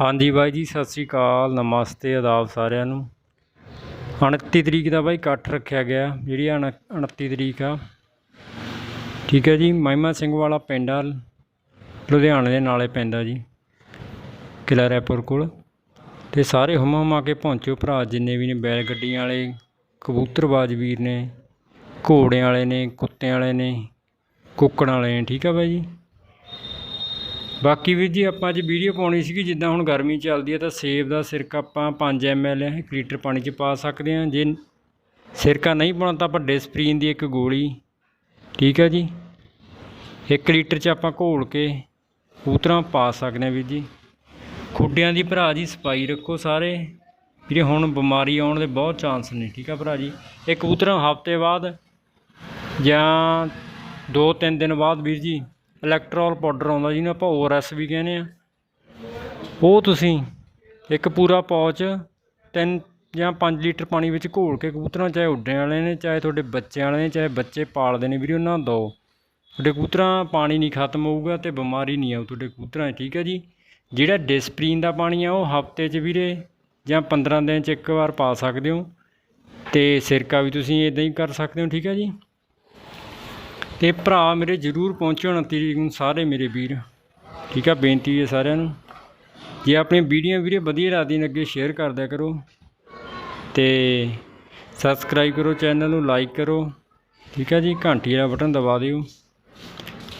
ਹਾਂਜੀ ਬਾਈ ਜੀ, ਸਤਿ ਸ੍ਰੀ ਅਕਾਲ, ਨਮਸਤੇ, ਆਦਾਬ ਸਾਰਿਆਂ ਨੂੰ। 29 ਤਰੀਕ ਦਾ ਬਾਈ ਇਕੱਠ ਰੱਖਿਆ ਗਿਆ, ਜਿਹੜੀ ਅਣ- 29 ਤਰੀਕ ਆ। ਠੀਕ ਹੈ ਜੀ, ਮਹਿਮਾ ਸਿੰਘ ਵਾਲਾ ਪਿੰਡ ਆ, ਲੁਧਿਆਣੇ ਦੇ ਨਾਲੇ ਪੈਂਦਾ ਜੀ, ਕਿਲ੍ਹਾ ਰੈਪੁਰ ਕੋਲ। ਤੇ ਸਾਰੇ ਹੁਮਾ ਹੁਮਾ ਕੇ ਪਹੁੰਚੋ ਭਰਾ, ਜਿੰਨੇ ਵੀ ਨੇ ਬੈਲ ਗੱਡੀਆਂ ਵਾਲੇ, ਕਬੂਤਰਬਾਜ਼ ਵੀਰ ਨੇ, ਘੋੜਿਆਂ ਵਾਲੇ ਨੇ, ਕੁੱਤਿਆਂ ਵਾਲੇ ਨੇ, ਕੁੱਕੜਾਂ ਵਾਲੇ ਨੇ, ਠੀਕ ਆ ਬਾਈ ਜੀ? ਬਾਕੀ ਵੀਰ ਜੀ, ਆਪਾਂ ਅੱਜ ਵੀਡੀਓ ਪਾਉਣੀ ਸੀਗੀ, ਜਿੱਦਾਂ ਹੁਣ ਗਰਮੀ ਚੱਲਦੀ ਹੈ ਤਾਂ ਸੇਬ ਦਾ ਸਿਰਕਾ ਆਪਾਂ 5 ml ਇੱਕ ਲੀਟਰ ਪਾਣੀ 'ਚ ਪਾ ਸਕਦੇ ਹਾਂ। ਜੇ ਸਿਰਕਾ ਨਹੀਂ ਪਾਉਣਾ ਤਾਂ ਆਪਾਂ ਡਿਸਪਰੀਨ ਦੀ ਇੱਕ ਗੋਲੀ, ਠੀਕ ਹੈ ਜੀ? 1 ਲੀਟਰ 'ਚ ਆਪਾਂ ਘੋਲ ਕੇ ਕਬੂਤਰਾਂ ਪਾ ਸਕਦੇ ਹਾਂ ਵੀਰ ਜੀ। ਖੁੱਡਿਆਂ ਦੀ ਭਰਾ ਜੀ, ਸਫ਼ਾਈ ਰੱਖੋ ਸਾਰੇ। ਵੀਰੇ, ਹੁਣ ਬਿਮਾਰੀ ਆਉਣ ਦੇ ਬਹੁਤ ਚਾਂਸ ਨੇ, ਠੀਕ ਆ ਭਰਾ ਜੀ? ਇਹ ਕਬੂਤਰਾਂ ਹਫ਼ਤੇ ਬਾਅਦ ਜਾਂ 2-3 ਦਿਨ ਬਾਅਦ ਵੀਰ ਜੀ ਇਲੈਕਟ੍ਰੋਲ ਪਾਊਡਰ ਆਉਂਦਾ ਜਿਹਨੂੰ ਆਪਾਂ ਓਆਰਐਸ ਵੀ ਕਹਿੰਦੇ ਆ। ਉਹ ਤੁਸੀਂ ਇੱਕ ਪੂਰਾ ਪੌਚ ਤਿੰਨ ਜਾਂ 5 ਲੀਟਰ ਪਾਣੀ ਵਿੱਚ ਘੋਲ ਕੇ ਕਬੂਤਰਾਂ ਚਾਹੇ ਉੱਡਣ ਵਾਲੇ ਨੇ, ਚਾਹੇ ਤੁਹਾਡੇ ਬੱਚਿਆਂ ਵਾਲੇ ਨੇ, ਚਾਹੇ ਬੱਚੇ ਪਾਲਦੇ ਨੇ, ਵੀਰੇ ਉਹਨਾਂ ਨੂੰ ਦਿਓ। ਤੁਹਾਡੇ ਕਬੂਤਰਾਂ ਪਾਣੀ ਨਹੀਂ ਖਤਮ ਹੋਊਗਾ ਤੇ ਬਿਮਾਰੀ ਨਹੀਂ ਆਊ ਤੁਹਾਡੇ ਕਬੂਤਰਾਂ 'ਚ ਠੀਕ ਹੈ ਜੀ? ਜਿਹੜਾ ਡਿਸਪਰੀਨ ਦਾ ਪਾਣੀ ਆ, ਉਹ ਹਫ਼ਤੇ 'ਚ ਵੀਰੇ ਜਾਂ 15 ਦਿਨ 'ਚ ਇੱਕ ਵਾਰ ਪਾ ਸਕਦੇ ਹੋ ਤੇ ਸਿਰਕਾ ਵੀ ਤੁਸੀਂ ਇਦਾਂ ਹੀ ਕਰ ਸਕਦੇ ਹੋ, ਠੀਕ ਹੈ ਜੀ? ਤੇ ਭਰਾ ਮੇਰੇ ਜਰੂਰ ਪਹੁੰਚੋ 29 ਤਰੀਕ ਨੂੰ ਸਾਰੇ ਮੇਰੇ ਵੀਰ। ਠੀਕ ਆ, ਬੇਨਤੀ ਹੈ ਸਾਰਿਆਂ ਨੂੰ। ਜੇ ਆਪਣੀ ਵੀਡੀਓ ਵੀਰੇ ਵਧੀਆ ਲੱਗਦੀ ਨੇ, ਅੱਗੇ ਸ਼ੇਅਰ ਕਰ ਦਿਆ ਕਰੋ। ਤੇ ਸਬਸਕ੍ਰਾਈਬ ਕਰੋ ਚੈਨਲ ਨੂੰ ਲਾਈਕ ਕਰੋ। ਠੀਕ ਆ ਜੀ, ਘੰਟੀ ਵਾਲਾ ਬਟਨ ਦਬਾ ਦਿਓ।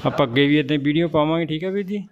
ਆਪਾਂ ਅੱਗੇ ਵੀ ਇਦਾਂ ਵੀਡੀਓ ਪਾਵਾਂਗੇ, ਠੀਕ ਆ ਵੀਰ ਜੀ?